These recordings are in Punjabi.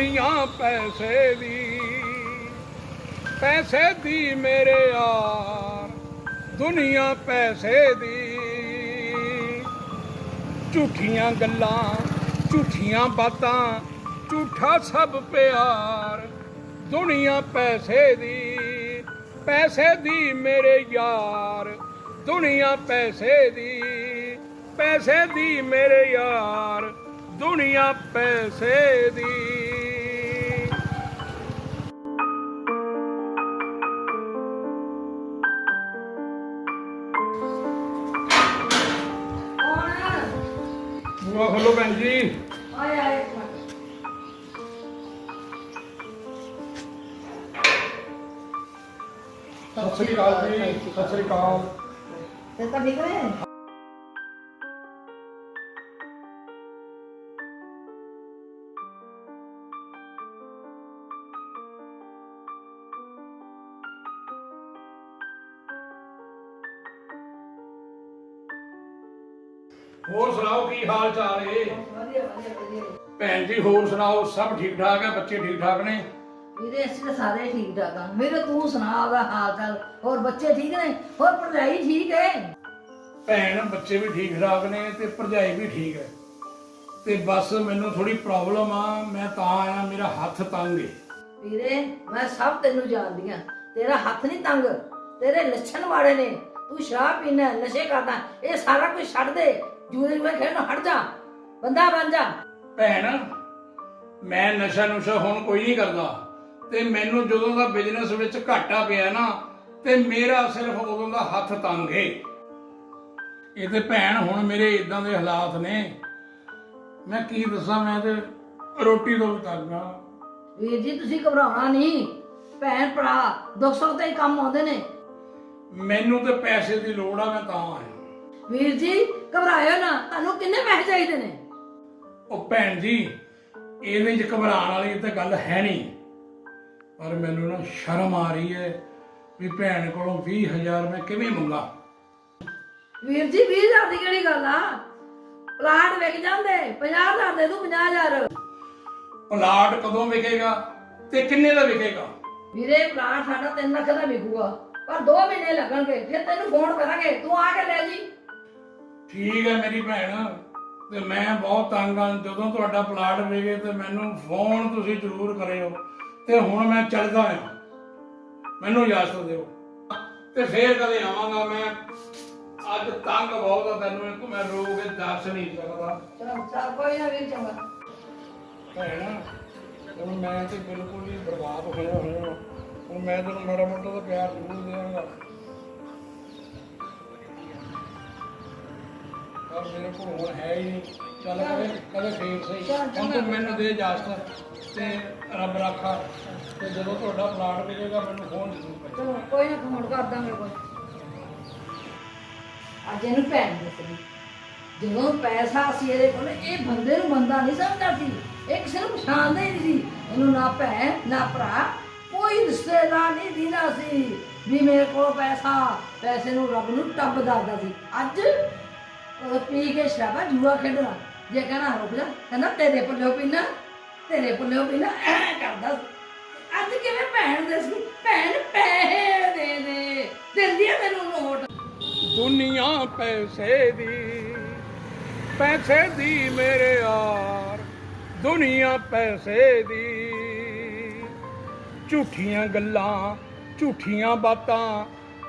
ਦੁਨੀਆ ਪੈਸੇ ਦੀ ਪੈਸੇ ਦੀ ਮੇਰੇ ਯਾਰ, ਦੁਨੀਆ ਪੈਸੇ ਦੀ। ਝੂਠੀਆਂ ਗੱਲਾਂ, ਝੂਠੀਆਂ ਬਾਤਾਂ, ਝੂਠਾ ਸਭ ਪਿਆਰ, ਦੁਨੀਆ ਪੈਸੇ ਦੀ ਪੈਸੇ ਦੀ ਮੇਰੇ ਯਾਰ, ਦੁਨੀਆ ਪੈਸੇ ਦੀ ਪੈਸੇ ਦੀ ਮੇਰੇ ਯਾਰ, ਦੁਨੀਆ ਪੈਸੇ ਦੀ। ਬੁਆ ਖੋਲੋ ਭੈਣ ਜੀ। ਆਏ ਆਏ। ਇੱਕ ਮਿੰਟ। ਸਤਿ ਸ੍ਰੀ ਅਕਾਲ ਜੀ ਸਤਿ ਸ੍ਰੀ ਅਕਾਲ। ਤੇ ਤਾਂ ਠੀਕ ਹੋਰ ਸੁਣਾਓ ਕੀ ਹਾਲ ਚਾਲ ਏ? ਵਧੀਆ ਵਧੀਆ ਵਧੀਆ ਭੈਣ ਜੀ ਹੋਰ ਸੁਣਾਓ ਸਭ ਠੀਕ ਠਾਕ ਹੈ ਬੱਚੇ ਠੀਕ ਠਾਕ ਨੇ? ਵੀਰੇ ਅਸੀਂ ਤਾਂ ਸਾਰੇ ਠੀਕ ਠਾਕ ਆ। ਮੇਰੇ ਤੂੰ ਸੁਣਾ ਉਹਦਾ ਹਾਲ ਚਾਲ। ਹੋਰ ਬੱਚੇ ਠੀਕ ਨੇ? ਹੋਰ ਪੜ੍ਹਾਈ ਠੀਕ ਹੈ ਭੈਣ ਬੱਚੇ ਵੀ ਠੀਕ ਠਾਕ ਨੇ ਤੇ ਭਰਜਾਈ ਵੀ ਠੀਕ ਹੈ। ਤੇ ਬਸ ਮੈਨੂੰ ਥੋੜੀ ਪ੍ਰੋਬਲਮ ਆ ਮੈਂ ਤਾਂ ਆਇਆ ਮੇਰਾ ਹੱਥ ਤੰਗ ਏ। ਵੀਰੇ ਮੈਂ ਸਭ ਤੈਨੂੰ ਜਾਣਦੀ ਆ। ਤੇਰਾ ਹੱਥ ਨਹੀਂ ਤੰਗ ਤੇਰੇ ਲੱਛਣ ਮਾੜੇ ਨੇ। ਤੂੰ ਸ਼ਰਾਬ ਪੀਣਾ ਨਸ਼ੇ ਕਰਦਾ ਇਹ ਸਾਰਾ ਕੁਝ ਛੱਡ ਦੇ। ਜੂਏ ਜੂਏ ਖੇਡਣੋਂ ਹਟ ਜਾ ਬੰਦਾ ਬਣ ਜਾ। ਭੈਣ ਮੈਂ ਨਸ਼ਾ ਨੁਸ਼ਾ ਹੁਣ ਕੋਈ ਨਹੀਂ ਕਰਦਾ। ਤੇ ਮੈਨੂੰ ਜਦੋਂ ਦਾ ਬਿਜ਼ਨਸ ਵਿੱਚ ਘਾਟਾ ਪਿਆ ਨਾ ਤੇ ਮੇਰਾ ਸਿਰਫ ਉਦੋਂ ਦਾ ਹੱਥ ਤੰਗ ਏ। ਇਹ ਤੇ ਭੈਣ ਹੁਣ ਮੇਰੇ ਇਦਾਂ ਦੇ ਹਾਲਾਤ ਨੇ। ਮੈਂ ਕੀ ਦੱਸਾਂ ਮੈਂ ਤੇ ਰੋਟੀ ਤੋਂ ਵੀ ਤੰਗ ਆ। ਵੀਰ ਜੀ ਤੁਸੀਂ ਘਬਰਾਉਣਾ ਨਹੀਂ। ਭੈਣ ਭਰਾ ਦੁੱਖ ਸੁੱਖ ਤੇ ਹੀ ਕੰਮ ਆਉਂਦੇ ਨੇ। ਮੈਨੂੰ ਤੇ ਪੈਸੇ ਦੀ ਲੋੜ ਆ ਮੈਂ ਤਾਂ ਆਇਆ। ਵੀਰ ਜੀ ਘਬਰਾਇਓ ਨਾ। ਤੁਹਾਨੂੰ ਕਿੰਨੇ ਪੈਸੇ ਚਾਹੀਦੇ ਨੇ? ਉਹ ਭੈਣ ਜੀ ਇਹਦੇ ਚ ਘਬਰਾਉਣ ਵਾਲੀ ਤਾਂ ਗੱਲ ਹੈ ਨਹੀਂ। ਪਰ ਮੈਨੂੰ ਨਾ ਸ਼ਰਮ ਆ ਰਹੀ ਹੈ ਵੀ ਭੈਣ ਕੋਲੋਂ 20000 ਮੈਂ ਕਿਵੇਂ ਮੰਗਾ। ਵੀਰ ਜੀ 20000 ਦੀ ਕਿਹੜੀ ਗੱਲ ਆ? ਪਲਾਟ ਵਿਕ ਜਾਂਦੇ 50000 ਦੇ ਦੂੰ 50000 ਪਲਾਟ ਕਦੋਂ ਵਿਕੇਗਾ ਤੇ ਕਿੰਨੇ ਦਾ ਵਿਕੇਗਾ? ਵੀਰੇ ਪਲਾਟ ਸਾਡਾ 3 ਲੱਖ ਦਾ ਵਿਕੂਗਾ ਪਰ 2 ਮਹੀਨੇ ਲੱਗਣਗੇ ਫਿਰ ਤੈਨੂੰ ਫੋਨ ਕਰਾਂਗੇ। ਤੂੰ ਆ ਕੇ ਲੈ ਜੀ। ਠੀਕ ਹੈ ਮੇਰੀ ਭੈਣ ਤੇ ਮੈਂ ਬਹੁਤ ਤੰਗ ਆ। ਜਦੋਂ ਤੁਹਾਡਾ ਪਲਾਟ ਵਿਕੇ ਤੇ ਮੈਨੂੰ ਫੋਨ ਤੁਸੀਂ ਜ਼ਰੂਰ ਕਰਿਓ। ਤੇ ਹੁਣ ਮੈਂ ਚੱਲਦਾ ਹਾਂ ਮੈਨੂੰ ਇਜਾਜ਼ਤ ਦਿਓ। ਤੇ ਫੇਰ ਕਦੇ ਆਵਾਂਗਾ ਮੈਂ। ਅੱਜ ਤੰਗ ਬਹੁਤ ਆ ਤੈਨੂੰ ਇੱਕ ਮੈਂ ਰੋ ਕੇ ਦੱਸ ਨਹੀਂ ਸਕਦਾ। ਚਲੋ ਚੱਲ ਕੋਈ ਨਾ ਵੀਰ ਚੰਗਾ। ਭੈਣ ਹੁਣ ਮੈਂ ਤੇ ਬਿਲਕੁਲ ਹੀ ਬਰਬਾਦ ਹੋਇਆ ਹੋਇਆ। ਹੁਣ ਮੈਂ ਤੈਨੂੰ ਮਾੜਾ ਮੋਟਾ ਤਾਂ ਪਿਆਰ ਜ਼ਰੂਰ ਦੇਵਾਂਗਾ ਪਰ ਮੇਰੇ ਕੋਲ ਹੁਣ ਹੈ ਹੀ ਨਹੀਂ। ਚੱਲ ਕਦੇ ਕਦੇ ਫੇਰ ਸਹੀ। ਹੁਣ ਤੂੰ ਮੈਨੂੰ ਦੇ ਇਜਾਜ਼ਤ ਤੇ ਰੱਬ ਰਾਖਾ। ਤੇ ਜਦੋਂ ਤੁਹਾਡਾ ਪਲਾਟ ਮਿਲੇਗਾ, ਮੈਨੂੰ ਫੋਨ ਜ਼ਰੂਰ ਕਰੀ ਚਲੋ, ਕੋਈ ਨਾ, ਫੋਨ ਕਰ ਦਾਂਗੇ ਕੋਈ ਅੱਜ ਇਹਨੂੰ ਭੈਣ ਦੱਸਣੀ ਜਦੋਂ ਪੈਸਾ ਸੀ ਇਹਦੇ ਕੋਲ, ਇਹ ਬੰਦੇ ਨੂੰ ਬੰਦਾ ਨਹੀਂ ਸਮਝਦਾ ਸੀ। ਇਹ ਕਿਸੇ ਨੂੰ ਪਛਾਣਦਾ ਹੀ ਸੀ। ਇਹਨੂੰ ਨਾ ਭੈਣ, ਨਾ ਭਰਾ, ਕੋਈ ਰਿਸ਼ਤੇਦਾਰ ਨਹੀਂ ਦਿੰਦਾ ਸੀ। ਵੀ ਮੇਰੇ ਕੋਲ ਪੈਸਾ, ਪੈਸੇ ਨੂੰ ਰੱਬ ਨੂੰ ਟੱਬ ਦੱਸਦਾ ਸੀ। ਅੱਜ ਉਹ ਪੀ ਕੇ ਸ਼ਰਾਬਾ ਜੂਆ ਖੇਡਣਾ। ਜੇ ਕਹਿਣਾ ਰੁਕ ਜਾ, ਕਹਿੰਦਾ ਤੇਰੇ ਪੱਲਿਓ ਪੀਣਾ, ਤੇਰੇ ਪੱਲਿਓ ਪੀਣਾ, ਐ ਕਰਦਾ ਸੀ। ਅੱਜ ਕਿਵੇਂ ਭੈਣ ਦੇ ਸੀ? ਭੈਣ ਪੈਸੇ ਦੇ ਦੇ ਦਿੰਦੀ ਆ ਤੈਨੂੰ ਨੋਟ। ਦੁਨੀਆ ਪੈਸੇ ਦੀ ਪੈਸੇ ਦੀ ਮੇਰੇ ਯਾਰ ਦੁਨੀਆ ਪੈਸੇ ਦੀ, ਝੂਠੀਆਂ ਗੱਲਾਂ, ਝੂਠੀਆਂ ਬਾਤਾਂ,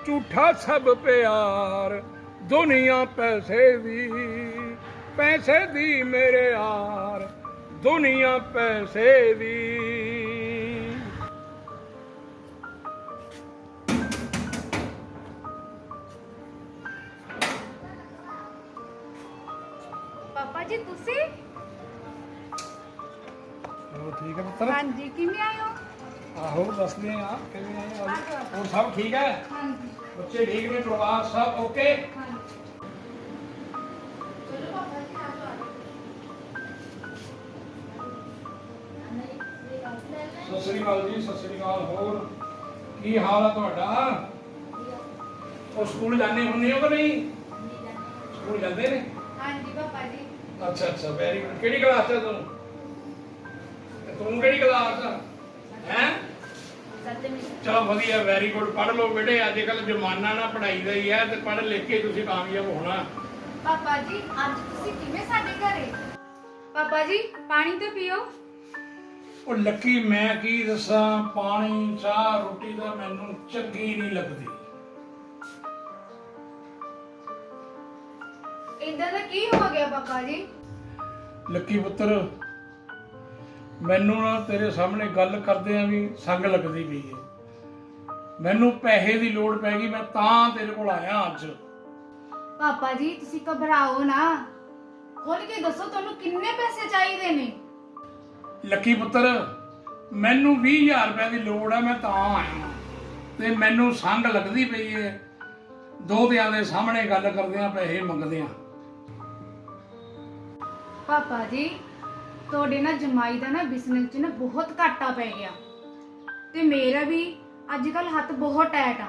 ਝੂਠਾ ਸਭ ਪਿਆਰ। ਦੁਨੀਆ ਪੈਸੇ ਦੀ ਪੈਸੇ ਦੀ ਮੇਰੇ ਯਾਰ ਦੁਨੀਆ ਪੈਸੇ ਦੀ ਪਾਪਾ ਜੀ ਤੁਸੀਂ ਹੋਰ ਠੀਕ ਹੈ ਪੁੱਤਰ ਹਾਂਜੀ ਕਿਵੇਂ ਆਏ ਹੋ ਆਹੋ ਦੱਸਦੇ ਆ ਕਿਵੇਂ ਆਏ ਆ ਹੋਰ ਸਭ ਠੀਕ ਹੈ ਹਾਂਜੀ ਬੱਚੇ ਠੀਕ ਨੇ ਪਰਿਵਾਰ ਸਭ ਓਕੇ ਸਤਿ ਸ੍ਰੀ ਅਕਾਲ ਜੀ ਸਤਿ ਸ੍ਰੀ ਅਕਾਲ ਹੋਰ ਕੀ ਹਾਲ ਆ ਤੁਹਾਡਾ? ਉਹ ਸਕੂਲ ਜਾਂਦੇ ਹੁੰਦੇ ਹੋ ਕਿ ਨਹੀਂ? ਸਕੂਲ ਜਾਂਦੇ ਨੇ? ਹਾਂਜੀ ਪਾਪਾ ਜੀ। ਅੱਛਾ ਅੱਛਾ ਵੈਰੀ ਗੁੱਡ ਕਿਹੜੀ ਕਲਾਸ ਚ ਤੂੰ? ਤੇ ਤੂੰ ਕਿਹੜੀ ਕਲਾਸ ਹੈ? ਸੱਤਵੀਂ ਚਲੋ ਵਧੀਆ ਵੈਰੀ ਗੁੱਡ ਪੜ੍ਹ ਲਓ ਬੇਟੇ ਅੱਜ ਕੱਲ ਜ਼ਮਾਨਾ ਨਾ ਪੜ੍ਹਾਈ ਦਾ ਹੀ ਹੈ ਤੇ ਪੜ੍ਹ ਲਿਖ ਕੇ ਤੁਸੀਂ ਕਾਮਯਾਬ ਹੋਣਾ। ਪਾਪਾ ਜੀ ਅੱਜ ਤੁਸੀਂ ਕਿਵੇਂ ਸਾਡੇ ਘਰੇ? ਪਾਪਾ ਜੀ ਪਾਣੀ ਤਾਂ ਪੀਓ। ਉਹ ਲੱਕੀ ਮੈਂ ਕੀ ਦੱਸਾਂ ਪਾਣੀ ਚਾਹ ਰੋਟੀ ਦਾ ਮੈਨੂੰ ਚੰਗੀ ਨਹੀਂ ਲੱਗਦੀ। ਇਦਾਂ ਦਾ ਕੀ ਹੋ ਗਿਆ ਪਾਪਾ ਜੀ? ਲੱਕੀ ਪੁੱਤਰ ਮੈਨੂੰ ਨਾ ਤੇਰੇ ਸਾਹਮਣੇ ਗੱਲ ਕਰਦਿਆਂ ਵੀ ਸੰਗ ਲੱਗਦੀ ਪਈ ਹੈ ਮੈਨੂੰ ਪੈਸੇ ਦੀ ਲੋੜ ਪੈ ਗਈ ਮੈਂ ਤਾਂ ਤੇਰੇ ਕੋਲ ਆਇਆ ਅੱਜ। ਪਾਪਾ ਜੀ ਤੁਸੀਂ ਘਬਰਾਓ ਨਾ। ਖੋਲ ਕੇ ਦੱਸੋ ਤੁਹਾਨੂੰ ਕਿੰਨੇ ਪੈਸੇ ਚਾਹੀਦੇ ਨੇ? ਲੱਕੀ ਪੁੱਤਰ ਮੈਨੂੰ 20000 ਰੁਪਏ ਦੀ ਲੋੜ ਹੈ ਮੈਂ ਤਾਂ ਆਇਆ ਤੇ ਮੈਨੂੰ ਸੰਗ ਲੱਗਦੀ ਪਈ ਹੈ ਦੋਹਤਿਆਂ ਦੇ ਸਾਹਮਣੇ ਗੱਲ ਕਰਦਿਆਂ ਪੈਸੇ ਮੰਗਦਿਆਂ ਪਾਪਾ ਜੀ ਤੁਹਾਡੇ ਨਾਲ ਜਮਾਈ ਦਾ ਨਾ ਬਿਜ਼ਨਸ 'ਚ ਨਾ ਬਹੁਤ ਘਾਟਾ ਪੈ ਗਿਆ। ਤੇ ਮੇਰਾ ਵੀ ਅੱਜ ਕੱਲ ਹੱਥ ਬਹੁਤ ਟਾਈਟ ਆ।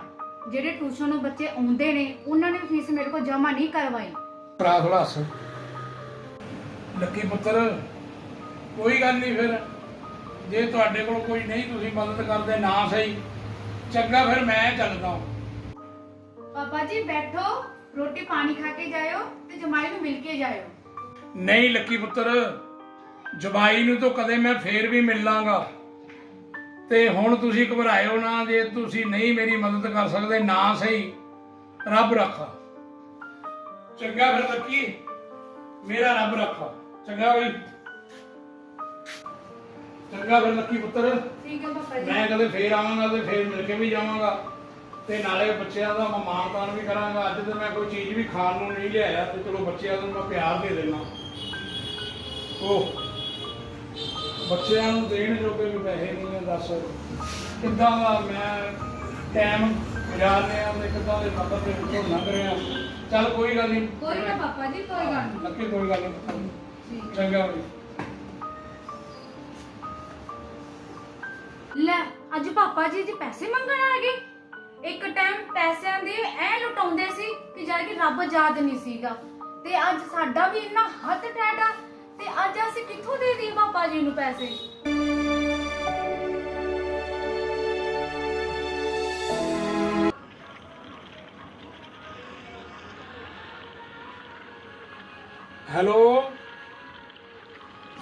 ਜਿਹੜੇ ਟਿਊਸ਼ਨ ਨੂੰ ਬੱਚੇ ਆਉਂਦੇ ਨੇ ਉਹਨਾਂ ਨੇ ਫੀਸ ਮੇਰੇ ਕੋਲ ਜਮ੍ਹਾਂ ਨਹੀਂ ਕਰਵਾਈ। ਭਰਾ ਥੋੜਾ ਹੱਸ। ਲੱਕੀ ਪੁੱਤਰ ਕੋਈ ਗੱਲ ਨਹੀਂ ਫਿਰ। ਜੇ ਤੁਹਾਡੇ ਕੋਲ ਕੋਈ ਨਹੀਂ ਤੁਸੀਂ ਮਦਦ ਕਰਦੇ ਨਾ ਸਹੀ। ਚੰਗਾ ਫਿਰ ਮੈਂ ਚੱਲਦਾ ਪਾਪਾ ਜੀ ਬੈਠੋ। ਰੋਟੀ ਪਾਣੀ ਖਾ ਕੇ ਜਾਇਓ ਤੇ ਜਮਾਈ ਨੂੰ ਮਿਲ ਕੇ ਜਾਇਓ। ਨਹੀਂ ਲੱਕੀ ਪੁੱਤਰ ਜਵਾਈ ਨੂੰ ਤਾਂ ਕਦੇ ਮੈਂ ਫੇਰ ਵੀ ਮਿਲ ਲਾਂਗਾ ਤੇ ਹੁਣ ਤੁਸੀਂ ਘਬਰਾਇਓ ਨਾ ਜੇ ਤੁਸੀਂ ਨਹੀਂ ਮੇਰੀ ਮਦਦ ਕਰ ਸਕਦੇ ਨਾ ਸਹੀ। ਰੱਬ ਰੱਖਾ। ਚੰਗਾ ਫਿਰ ਲੱਕੀ। ਮੇਰਾ ਰੱਬ ਰੱਖਾ। ਚੰਗਾ ਬਈ। ਚੰਗਾ ਫਿਰ ਲੱਕੀ ਪੁੱਤਰ। ਠੀਕ ਹੈ ਪਾਪਾ ਜੀ। ਮੈਂ ਕਦੇ ਫੇਰ ਆਵਾਂਗਾ ਤੇ ਫੇਰ ਮਿਲ ਕੇ ਵੀ ਜਾਵਾਂਗਾ। ਤੇ ਨਾਲੇ ਬੱਚਿਆਂ ਦਾ ਮੈਂ ਮਾਣਤਾਨ ਵੀ ਕਰਾਂਗਾ। ਅੱਜ ਤੇ ਮੈਂ ਕੋਈ ਚੀਜ਼ ਵੀ ਖਾਣ ਨੂੰ ਨਹੀਂ ਲਿਆਇਆ ਤੇ ਚਲੋ ਬੱਚਿਆਂ ਨੂੰ ਮੈਂ ਪਿਆਰ ਦੇ ਦੇਣਾ ਉਹ ਬੱਚਿਆਂ ਨੂੰ ਦੇਣ ਜੋਗੇ ਵੀ ਪੈਸੇ ਨਹੀਂ ਨੇ ਦੱਸ। ਕਿੱਦਾਂ ਦਾ ਮੈਂ ਟਾਈਮ ਗੁਜ਼ਾਰਨੇ ਆ ਤੇ ਕਿੱਦਾਂ ਦੇ ਮਤਲਬ ਦੇ ਵਿੱਚੋਂ ਲੰਘ ਰਿਹਾ। ਚੱਲ ਕੋਈ ਗੱਲ ਨਹੀਂ। ਕੋਈ ਨਾ ਪਾਪਾ ਜੀ ਕੋਈ ਗੱਲ ਨਹੀਂ। ਲੱਕੀ ਕੋਈ ਗੱਲ ਨਹੀਂ। ਚੰਗਾ ਬਈ। ਲੈ, ਅੱਜ ਪਾਪਾ ਜੀ ਜੀ ਪੈਸੇ ਮੰਗਣ ਆ ਗਏ। ਇੱਕ ਟਾਈਮ ਪੈਸਿਆਂ ਦੇ ਐ ਲੁਟਾਉਂਦੇ ਸੀ ਕਿ ਜਦ ਕਿ ਰੱਬ ਯਾਦ ਨਹੀਂ ਸੀਗਾ। ਤੇ ਅੱਜ ਸਾਡਾ ਵੀ ਇੰਨਾ ਹੱਥ ਟੈਟਾ ਤੇ ਅੱਜ ਅਸੀਂ ਕਿੱਥੋਂ ਦੇ ਦਈਏ ਪਾਪਾ ਜੀ ਨੂੰ ਪੈਸੇ? ਹੈਲੋ?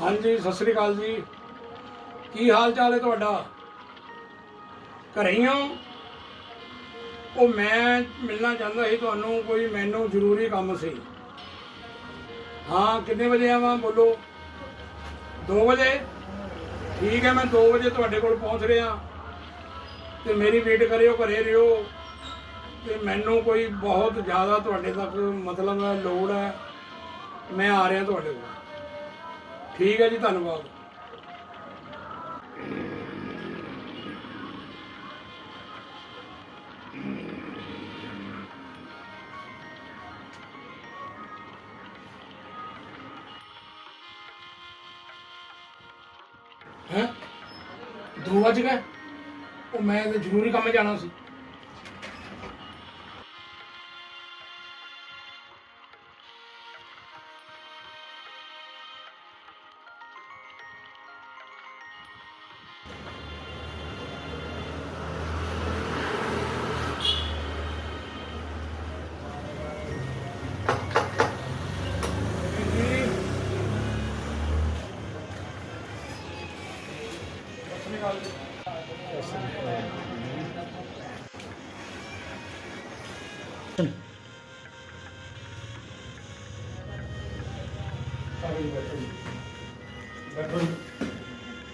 ਹਾਂਜੀ, ਸਤਿ ਸ੍ਰੀ ਅਕਾਲ ਜੀ। ਕੀ ਹਾਲ ਚਾਲ ਹੈ ਤੁਹਾਡਾ? ਘਰੇ ਹੀ। ਹੋ ਉਹ ਮੈਂ ਮਿਲਣਾ ਚਾਹੁੰਦਾ ਸੀ ਤੁਹਾਨੂੰ, ਕੋਈ ਮੈਨੂੰ ਜ਼ਰੂਰੀ ਕੰਮ ਸੀ। ਹਾਂ, ਕਿੰਨੇ ਵਜੇ ਆਵਾਂ ਬੋਲੋ? 2 ਵਜੇ? ਠੀਕ ਹੈ, ਮੈਂ 2 ਵਜੇ ਤੁਹਾਡੇ ਕੋਲ ਪਹੁੰਚ ਰਿਹਾ। ਤੇ ਮੇਰੀ ਵੇਟ ਕਰਿਓ, ਘਰੇ ਰਿਓ। ਤੇ ਮੈਨੂੰ ਕੋਈ ਬਹੁਤ ਜ਼ਿਆਦਾ ਤੁਹਾਡੇ ਤੱਕ ਮਤਲਬ ਹੈ ਲੋੜ ਹੈ। ਮੈਂ ਆ ਰਿਹਾ ਤੁਹਾਡੇ ਕੋਲ। ਠੀਕ ਹੈ ਜੀ, ਧੰਨਵਾਦ। ਹੈ? ਦੋ ਵਜ ਗਏ? ਉਹ ਮੈਂ ਤੇ ਜ਼ਰੂਰੀ ਕੰਮ ਜਾਣਾ ਸੀ।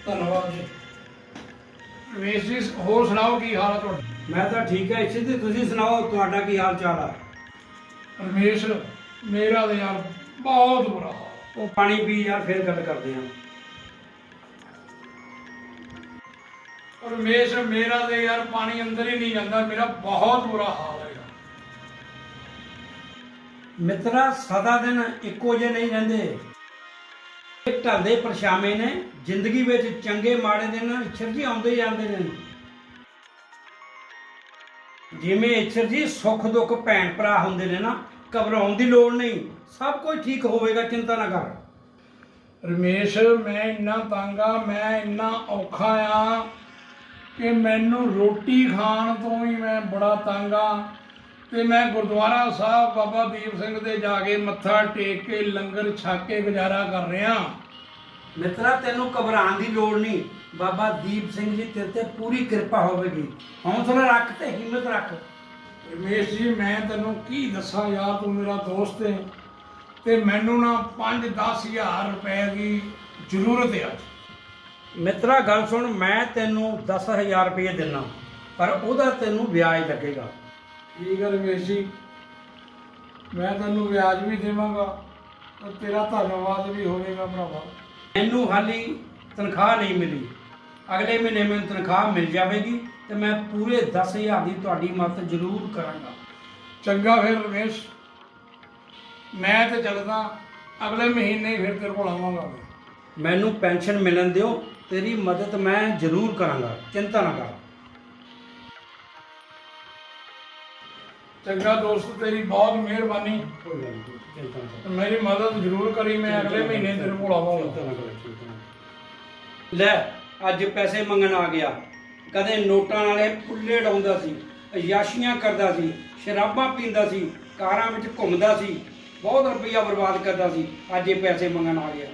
ਧੰਨਵਾਦ ਜੀ। ਰਮੇਸ਼ ਜੀ ਹੋਰ ਸੁਣਾਓ ਕੀ ਹਾਲ ਹੈ ਤੁਹਾਡਾ? ਮੈਂ ਤਾਂ ਠੀਕ ਹੈ ਇੱਥੇ ਤੇ ਤੁਸੀਂ ਸੁਣਾਓ ਤੁਹਾਡਾ ਕੀ ਹਾਲ ਚਾਲ ਆ? ਰਮੇਸ਼ ਮੇਰਾ ਤਾਂ ਯਾਰ ਬਹੁਤ ਬੁਰਾ ਹਾਲ। ਉਹ ਪਾਣੀ ਪੀ ਯਾਰ ਫਿਰ ਗੱਲ ਕਰਦੇ ਹਾਂ। ਰਮੇਸ਼ ਮੇਰਾ ਤੇ ਯਾਰ ਪਾਣੀ ਅੰਦਰ ਹੀ ਨਹੀਂ ਜਾਂਦਾ ਮੇਰਾ ਬਹੁਤ ਬੁਰਾ ਹਾਲ ਹੈ ਯਾਰ। ਮਿੱਤਰਾ ਸਦਾ ਦਿਨ ਇੱਕੋ ਜਿਹੇ ਨਹੀਂ ਰਹਿੰਦੇ। ਢਲਦੇ ਪਰਛਾਵੇਂ ਨੇ, ਜ਼ਿੰਦਗੀ ਵਿੱਚ ਚੰਗੇ ਮਾੜੇ ਦਿਨ ਇੱਛਰ ਜੀ ਆਉਂਦੇ ਜਾਂਦੇ ਨੇ। ਜਿਵੇਂ ਇੱਛਰ ਜੀ ਸੁੱਖ ਦੁੱਖ ਭੈਣ ਭਰਾ ਹੁੰਦੇ ਨੇ ਨਾ, ਘਬਰਾਉਣ ਦੀ ਲੋੜ ਨਹੀਂ, ਸਭ ਕੁਝ ਠੀਕ ਹੋਵੇਗਾ, ਚਿੰਤਾ ਨਾ ਕਰ। ਰਮੇਸ਼, ਮੈਂ ਇੰਨਾ ਤੰਗਾ ਮੈਂ ਇੰਨਾ ਔਖਾ ਆ ਕਿ ਮੈਨੂੰ ਰੋਟੀ ਖਾਣ ਤੋਂ ਹੀ ਮੈਂ ਬੜਾ ਤੰਗਾ ਤੇ ਮੈਂ ਗੁਰਦੁਆਰਾ ਸਾਹਿਬ ਬਾਬਾ ਦੀਪ ਸਿੰਘ ਦੇ ਜਾ ਕੇ ਮੱਥਾ ਟੇਕ ਕੇ ਲੰਗਰ ਛਕ ਕੇ ਗੁਜ਼ਾਰਾ ਕਰ ਰਿਹਾ। ਮਿੱਤਰਾ ਤੈਨੂੰ ਘਬਰਾਉਣ ਦੀ ਲੋੜ ਨਹੀਂ। ਬਾਬਾ ਦੀਪ ਸਿੰਘ ਜੀ ਤੇਰੇ ਤੇ ਪੂਰੀ ਕਿਰਪਾ ਹੋਵੇਗੀ। ਹੌਸਲਾ ਰੱਖ ਤੇ ਹਿੰਮਤ ਰੱਖ। ਰਮੇਸ਼ ਜੀ ਮੈਂ ਤੈਨੂੰ ਕੀ ਦੱਸਾਂ? ਯਾਰ ਤੂੰ ਮੇਰਾ ਦੋਸਤ ਹੈ ਤੇ ਮੈਨੂੰ ਨਾ 5-10 ਹਜ਼ਾਰ ਰੁਪਏ ਦੀ ਜ਼ਰੂਰਤ ਹੈ ਅੱਜ। ਮਿੱਤਰਾ ਗੱਲ ਸੁਣ ਮੈਂ ਤੈਨੂੰ 10000 ਰੁਪਏ ਦਿੰਨਾ ਪਰ ਉਹਦਾ ਤੈਨੂੰ ਵਿਆਜ ਲੱਗੇਗਾ। ਠੀਕ ਹੈ ਰਮੇਸ਼ ਜੀ? ਮੈਂ ਤੈਨੂੰ ਵਿਆਜ ਵੀ ਦੇਵਾਂਗਾ ਤੇ ਤੇਰਾ ਧੰਨਵਾਦ ਵੀ ਹੋਵੇਗਾ ਭਰਾਵਾ। ਮੈਨੂੰ ਹਾਲੀ ਤਨਖਾਹ ਨਹੀਂ ਮਿਲੀ। ਅਗਲੇ ਮਹੀਨੇ ਮੈਨੂੰ ਤਨਖਾਹ ਮਿਲ ਜਾਵੇਗੀ ਤੇ ਮੈਂ ਪੂਰੇ 10000 ਦੀ ਤੁਹਾਡੀ ਮਦਦ ਜ਼ਰੂਰ ਕਰਾਂਗਾ। ਚੰਗਾ ਫਿਰ ਰਮੇਸ਼। ਮੈਂ ਤੇ ਚੱਲਦਾ ਅਗਲੇ ਮਹੀਨੇ ਹੀ ਫਿਰ ਤੇਰੇ ਕੋਲ ਆਵਾਂਗਾ ਮੈਨੂੰ ਪੈਨਸ਼ਨ ਮਿਲਣ ਦਿਓ ਤੇਰੀ ਮਦਦ ਮੈਂ ਜ਼ਰੂਰ ਕਰਾਂਗਾ ਚਿੰਤਾ ਨਾ ਕਰ। ਚੰਗਾ ਦੋਸਤ ਤੇਰੀ ਬਹੁਤ ਮਿਹਰਬਾਨੀ। ਮੇਰੀ ਮਦਦ ਜ਼ਰੂਰ ਕਰੀ ਮੈਂ ਅਗਲੇ ਮਹੀਨੇ ਤੇਰੇ ਕੋਲ ਆਵਾਂਗਾ। ਲੈ ਅੱਜ ਪੈਸੇ ਮੰਗਣ ਆ ਗਿਆ। ਕਦੇ ਨੋਟਾਂ ਨਾਲੇ ਪੁੱਲੇ ਡਾਉਂਦਾ ਸੀ ਅਯਾਸ਼ੀਆਂ ਕਰਦਾ ਸੀ ਸ਼ਰਾਬਾਂ ਪੀਂਦਾ ਸੀ ਕਾਰਾਂ ਵਿੱਚ ਘੁੰਮਦਾ ਸੀ ਬਹੁਤ ਰੁਪਈਆ ਬਰਬਾਦ ਕਰਦਾ ਸੀ ਅੱਜ ਇਹ ਪੈਸੇ ਮੰਗਣ ਆ ਗਿਆ।